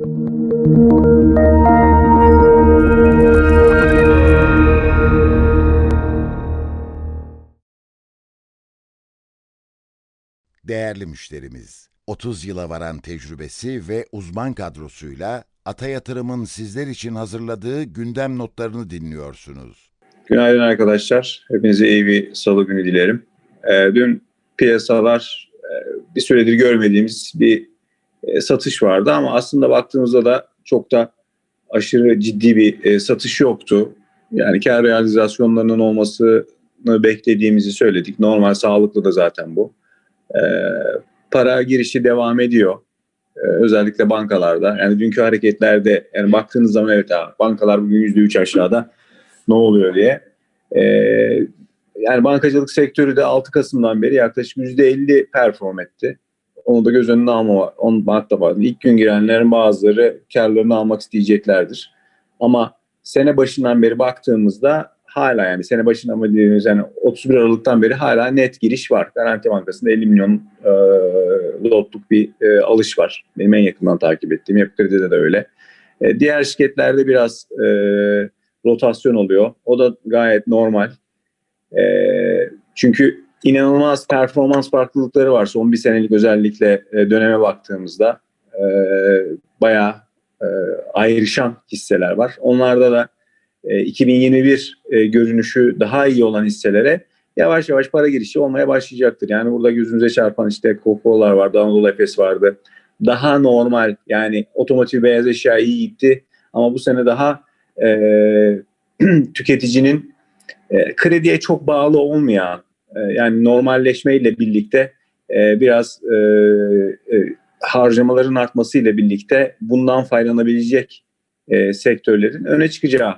Değerli müşterimiz, 30 yıla varan tecrübesi ve uzman kadrosuyla Ata Yatırım'ın sizler için hazırladığı gündem notlarını dinliyorsunuz. Günaydın arkadaşlar. Hepinize iyi bir salı günü dilerim. Ee, dün piyasalar e, bir süredir görmediğimiz bir e, satış vardı ama aslında baktığımızda da çok da aşırı ciddi bir e, satış yoktu. Yani kar realizasyonlarının olmasını beklediğimizi söyledik. Normal sağlıklı da zaten bu. Ee, para girişi devam ediyor. Ee, özellikle bankalarda. Yani dünkü hareketlerde yani baktığınız zaman evet ha, bankalar bugün %3 aşağıda ne oluyor diye. Ee, yani bankacılık sektörü de 6 Kasım'dan beri yaklaşık %50 perform etti. Onu da göz önüne alma, onu bakta var. İlk gün girenlerin bazıları karlarını almak isteyeceklerdir. Ama sene başından beri baktığımızda hala yani sene başından mı dediğimiz yani 31 Aralık'tan beri hala net giriş var. Garanti Bankası'nda 50 milyon e, lotluk bir e, alış var. Benim en yakından takip ettiğim. Yapı Kredi'de de öyle. E, diğer şirketlerde biraz e, rotasyon oluyor. O da gayet normal. E, çünkü inanılmaz performans farklılıkları var. Son bir senelik özellikle e, döneme baktığımızda e, bayağı e, ayrışan hisseler var. Onlarda da e, 2021 e, görünüşü daha iyi olan hisselere yavaş yavaş para girişi olmaya başlayacaktır. Yani burada gözümüze çarpan işte Coca-Cola'lar vardı, Anadolu Efes vardı. Daha normal yani otomotiv beyaz eşya iyi gitti ama bu sene daha e, tüketicinin e, krediye çok bağlı olmayan e, yani normalleşmeyle birlikte e, biraz e, e, harcamaların artmasıyla birlikte bundan faydalanabilecek e, sektörlerin öne çıkacağı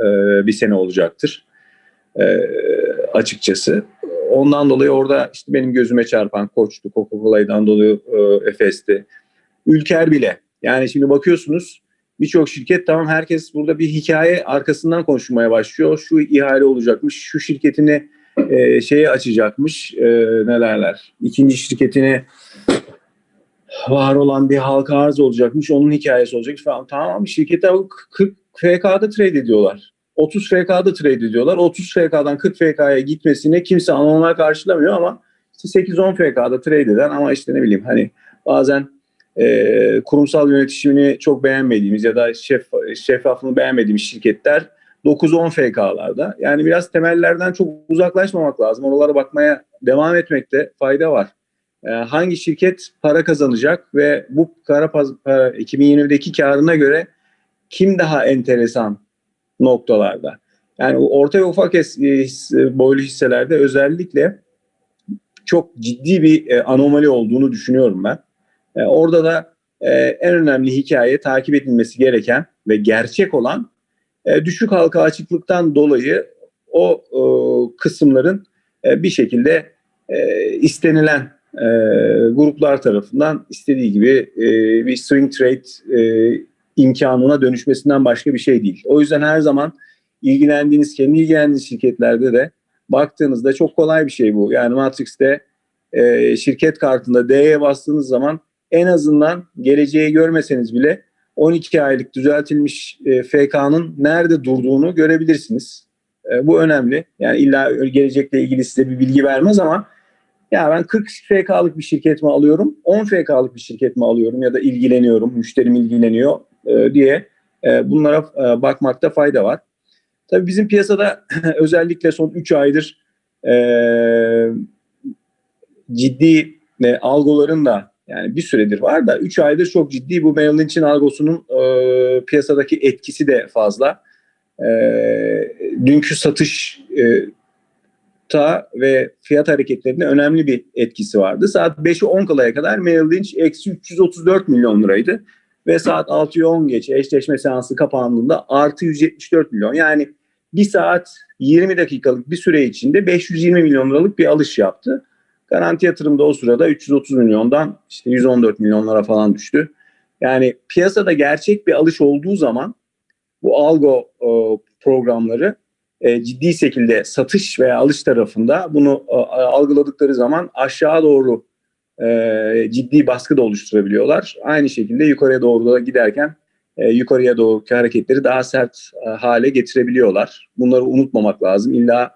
e, bir sene olacaktır açıkçası. Ondan dolayı orada işte benim gözüme çarpan Koç'tu, Coca-Cola'dan dolayı Efes'ti. Ülker bile. Yani şimdi bakıyorsunuz birçok şirket tamam herkes burada bir hikaye arkasından konuşmaya başlıyor. Şu ihale olacakmış, şu şirketini e, şeye açacakmış, e, ne derler, ikinci şirketini var olan bir halka arz olacakmış, onun hikayesi olacak falan. Tamam şirketler 40 FK'da trade ediyorlar. 30 FK'da trade ediyorlar. 30 FK'dan 40 FK'ya gitmesine kimse anormal karşılamıyor ama işte 8-10 FK'da trade eden ama işte ne bileyim hani bazen e, kurumsal yönetişimini çok beğenmediğimiz ya da şef, şeffaflığını beğenmediğimiz şirketler 9-10 FK'larda. Yani biraz temellerden çok uzaklaşmamak lazım. Oralara bakmaya devam etmekte fayda var. E, hangi şirket para kazanacak ve bu para, para 2020'deki karına göre kim daha enteresan noktalarda? Yani orta ve ufak boylu hisselerde özellikle çok ciddi bir e, anomali olduğunu düşünüyorum ben. E, orada da e, en önemli hikaye takip edilmesi gereken ve gerçek olan e, düşük halka açıklıktan dolayı o e, kısımların e, bir şekilde e, istenilen e, gruplar tarafından istediği gibi e, bir swing trade e, imkanına dönüşmesinden başka bir şey değil. O yüzden her zaman ilgilendiğiniz, kendi ilgilendiğiniz şirketlerde de baktığınızda çok kolay bir şey bu. Yani Matrix'te e, şirket kartında D'ye bastığınız zaman en azından geleceği görmeseniz bile 12 aylık düzeltilmiş e, FK'nın nerede durduğunu görebilirsiniz. E, bu önemli. Yani illa gelecekle ilgili size bir bilgi vermez ama ya ben 40 FK'lık bir şirket mi alıyorum, 10 FK'lık bir şirket mi alıyorum ya da ilgileniyorum, müşterim ilgileniyor e, diye e, bunlara e, bakmakta fayda var. Tabii bizim piyasada özellikle son 3 aydır e, ciddi e, algoların da yani bir süredir var da 3 aydır çok ciddi bu Merrill Lynch'in algosunun e, piyasadaki etkisi de fazla. E, dünkü satış e, ta ve fiyat hareketlerinde önemli bir etkisi vardı. Saat 5'i 10 kalaya kadar Merrill Lynch eksi 334 milyon liraydı. Ve saat 6'yı 10 geçe eşleşme seansı kapandığında artı 174 milyon. Yani bir saat 20 dakikalık bir süre içinde 520 milyon liralık bir alış yaptı. Garanti yatırımda o sırada 330 milyondan işte 114 milyonlara falan düştü. Yani piyasada gerçek bir alış olduğu zaman bu algo e, programları e, ciddi şekilde satış veya alış tarafında bunu e, algıladıkları zaman aşağı doğru e, ciddi baskı da oluşturabiliyorlar. Aynı şekilde yukarıya doğru da giderken e, yukarıya doğru hareketleri daha sert e, hale getirebiliyorlar. Bunları unutmamak lazım. İlla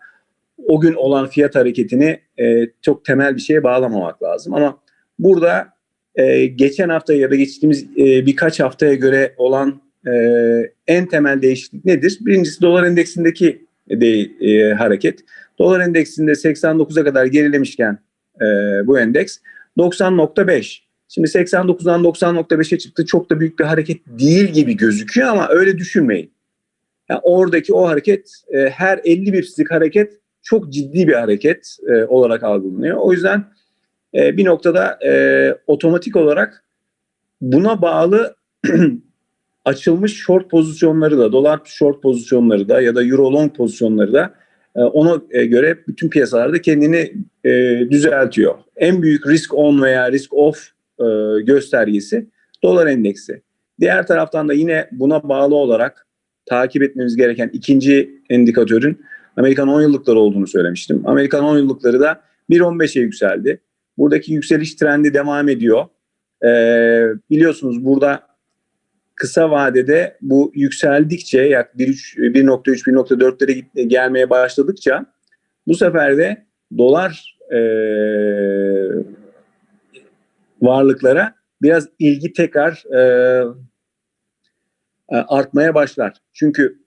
o gün olan fiyat hareketini e, çok temel bir şeye bağlamamak lazım. Ama burada e, geçen hafta ya da geçtiğimiz e, birkaç haftaya göre olan e, en temel değişiklik nedir? Birincisi dolar endeksindeki de, e, hareket. Dolar endeksinde 89'a kadar gerilemişken e, bu endeks 90.5. Şimdi 89'dan 90.5'e çıktı. Çok da büyük bir hareket değil gibi gözüküyor ama öyle düşünmeyin. Yani oradaki o hareket e, her 50 bipslik hareket çok ciddi bir hareket e, olarak algılanıyor. O yüzden e, bir noktada e, otomatik olarak buna bağlı açılmış short pozisyonları da, dolar short pozisyonları da ya da euro long pozisyonları da e, ona e, göre bütün piyasalarda kendini e, düzeltiyor. En büyük risk on veya risk off e, göstergesi dolar endeksi. Diğer taraftan da yine buna bağlı olarak takip etmemiz gereken ikinci indikatörün Amerikan 10 yıllıkları olduğunu söylemiştim. Amerikan 10 yıllıkları da 1.15'e yükseldi. Buradaki yükseliş trendi devam ediyor. Ee, biliyorsunuz burada kısa vadede bu yükseldikçe yak 1.3 1.4'lere gelmeye başladıkça bu sefer de dolar e, varlıklara biraz ilgi tekrar e, artmaya başlar. Çünkü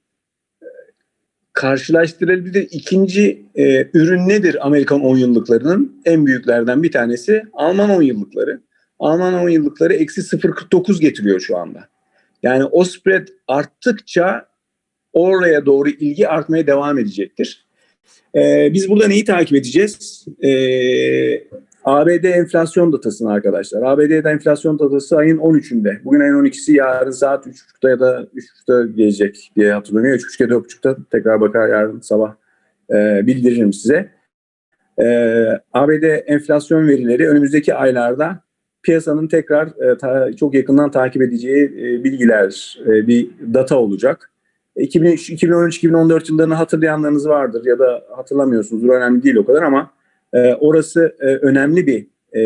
karşılaştırılabilir ikinci e, ürün nedir Amerikan 10 yıllıklarının? En büyüklerden bir tanesi Alman 10 yıllıkları. Alman 10 yıllıkları eksi 0.49 getiriyor şu anda. Yani o spread arttıkça oraya doğru ilgi artmaya devam edecektir. Ee, biz burada neyi takip edeceğiz? Ee, ABD enflasyon datasını arkadaşlar. ABD'de enflasyon datası ayın 13'ünde. Bugün ayın 12'si yarın saat 3.30'da ya da 3.30'da gelecek diye hatırlanıyor. 3.30'da 4.30'da tekrar bakar yarın sabah e, bildiririm size. E, ABD enflasyon verileri önümüzdeki aylarda piyasanın tekrar e, ta, çok yakından takip edeceği e, bilgiler, e, bir data olacak. 2013-2014 yıllarını hatırlayanlarınız vardır ya da hatırlamıyorsunuzdur önemli değil o kadar ama e, orası e, önemli bir e,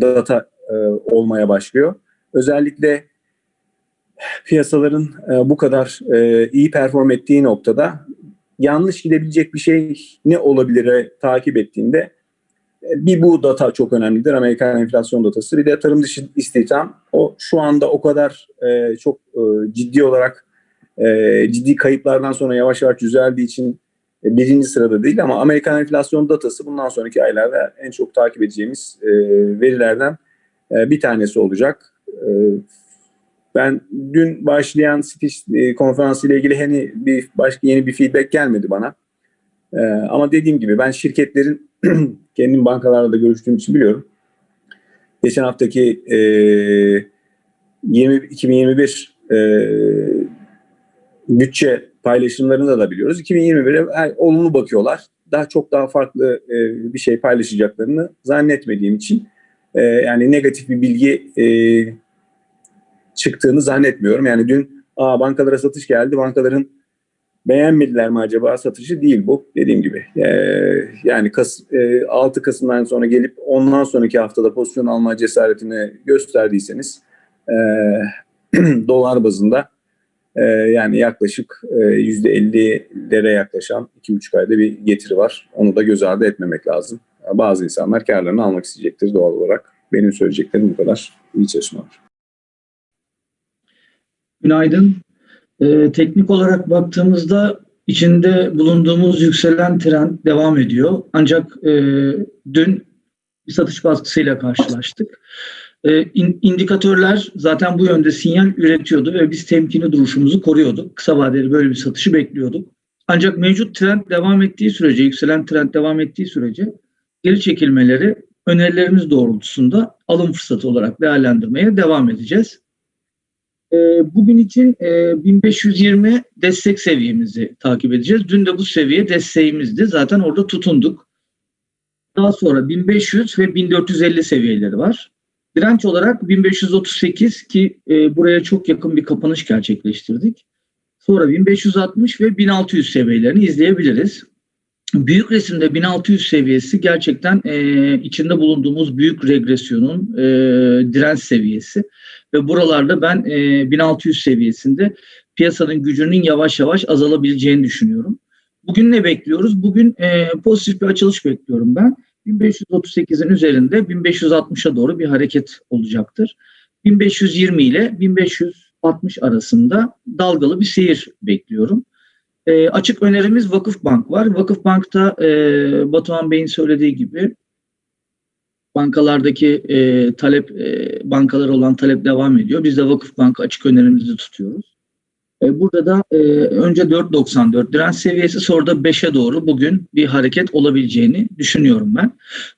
data e, olmaya başlıyor. Özellikle piyasaların e, bu kadar e, iyi perform ettiği noktada yanlış gidebilecek bir şey ne olabilir takip ettiğinde e, bir bu data çok önemlidir. Amerikan enflasyon datası. Bir de tarım dışı istihdam. O şu anda o kadar e, çok e, ciddi olarak e, ciddi kayıplardan sonra yavaş yavaş düzeldiği için birinci sırada değil ama Amerikan enflasyon datası bundan sonraki aylarda en çok takip edeceğimiz e, verilerden e, bir tanesi olacak. E, ben dün başlayan Citiş e, konferansı ile ilgili hani bir başka yeni bir feedback gelmedi bana. E, ama dediğim gibi ben şirketlerin kendim bankalarla da görüştüğüm için biliyorum. Geçen haftaki e, 20, 2021 e, bütçe paylaşımlarında da biliyoruz. 2021'e olumlu bakıyorlar. Daha çok daha farklı e, bir şey paylaşacaklarını zannetmediğim için e, yani negatif bir bilgi e, çıktığını zannetmiyorum. Yani dün Aa, bankalara satış geldi. Bankaların beğenmediler mi acaba satışı değil bu dediğim gibi. E, yani Kas, e, 6 Kasım'dan sonra gelip ondan sonraki haftada pozisyon alma cesaretini gösterdiyseniz e, dolar bazında ee, yani yaklaşık e, yüzde 50'lere yaklaşan 2,5 ayda bir getiri var. Onu da göz ardı etmemek lazım. Bazı insanlar karlarını almak isteyecektir doğal olarak. Benim söyleyeceklerim bu kadar. İyi çalışmalar. Günaydın. Ee, teknik olarak baktığımızda içinde bulunduğumuz yükselen trend devam ediyor. Ancak e, dün bir satış baskısıyla karşılaştık. E, indikatörler zaten bu yönde sinyal üretiyordu ve biz temkinli duruşumuzu koruyorduk. Kısa vadeli böyle bir satışı bekliyorduk. Ancak mevcut trend devam ettiği sürece, yükselen trend devam ettiği sürece geri çekilmeleri önerilerimiz doğrultusunda alım fırsatı olarak değerlendirmeye devam edeceğiz. E, bugün için e, 1520 destek seviyemizi takip edeceğiz. Dün de bu seviye desteğimizdi. Zaten orada tutunduk. Daha sonra 1500 ve 1450 seviyeleri var. Direnç olarak 1538 ki e, buraya çok yakın bir kapanış gerçekleştirdik. Sonra 1560 ve 1600 seviyelerini izleyebiliriz. büyük resimde 1600 seviyesi gerçekten e, içinde bulunduğumuz büyük regresyonun e, direnç seviyesi ve buralarda ben e, 1600 seviyesinde piyasanın gücünün yavaş yavaş azalabileceğini düşünüyorum. Bugün ne bekliyoruz? Bugün e, pozitif bir açılış bekliyorum ben. 1538'in üzerinde 1560'a doğru bir hareket olacaktır. 1520 ile 1560 arasında dalgalı bir seyir bekliyorum. E, açık önerimiz Vakıfbank var. Vakıfbank'ta e, Batuhan Bey'in söylediği gibi bankalardaki e, talep e, bankalar olan talep devam ediyor. Biz de Vakıfbank'a açık önerimizi tutuyoruz. E, burada da e, önce 4.94 direnç seviyesi sonra da 5'e doğru bugün bir hareket olabileceğini düşünüyorum ben.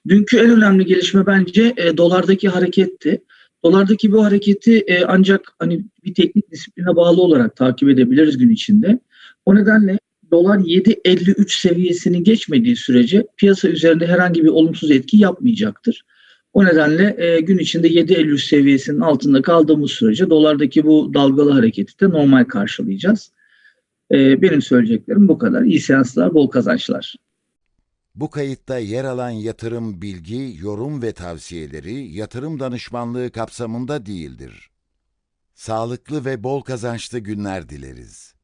Dünkü en önemli gelişme bence e, dolardaki hareketti. Dolardaki bu hareketi ancak hani bir teknik disipline bağlı olarak takip edebiliriz gün içinde. O nedenle dolar 7.53 seviyesini geçmediği sürece piyasa üzerinde herhangi bir olumsuz etki yapmayacaktır. O nedenle e, gün içinde 7.53 seviyesinin altında kaldığımız sürece dolardaki bu dalgalı hareketi de normal karşılayacağız. E, benim söyleyeceklerim bu kadar. İyi seanslar, bol kazançlar. Bu kayıtta yer alan yatırım bilgi, yorum ve tavsiyeleri yatırım danışmanlığı kapsamında değildir. Sağlıklı ve bol kazançlı günler dileriz.